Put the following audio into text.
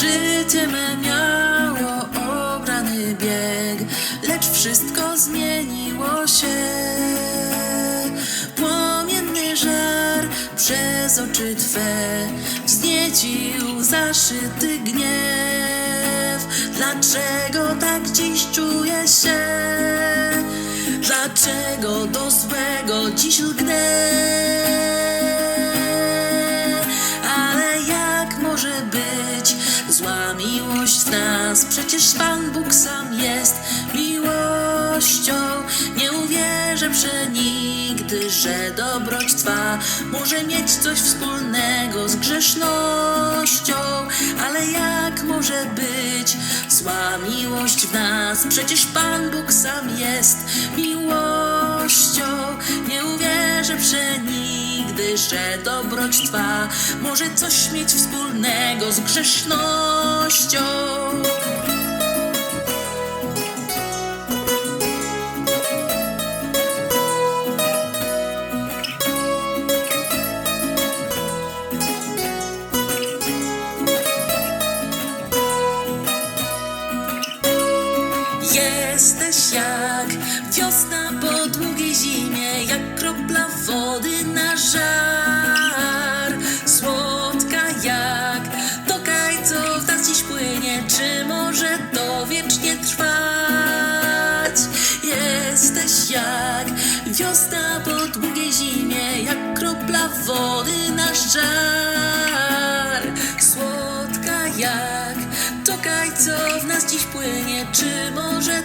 Życie me miało obrany bieg, lecz wszystko zmieniło się. Płomienny żar przez oczy Twe wzniecił zaszyty gniew. Dlaczego tak dziś czuję się? Dlaczego do złego dziś lgnę? Być zła miłość w nas? Przecież Pan Bóg sam jest miłością. Nie uwierzę przenigdy, że dobroć Twa może mieć coś wspólnego z grzesznością. Ale jak może być zła miłość w nas? Przecież Pan Bóg sam jest miłością. Że dobroć Twa może coś mieć wspólnego z grzesznością. Jesteś jak wiosna po długiej zimie, jak kropla wody żar. Słodka jak to kaj, co w nas dziś płynie, czy może to wiecznie trwać? Jesteś jak wiosna po długiej zimie, jak kropla wody na żar. Słodka jak to kaj, co w nas dziś płynie, czy może?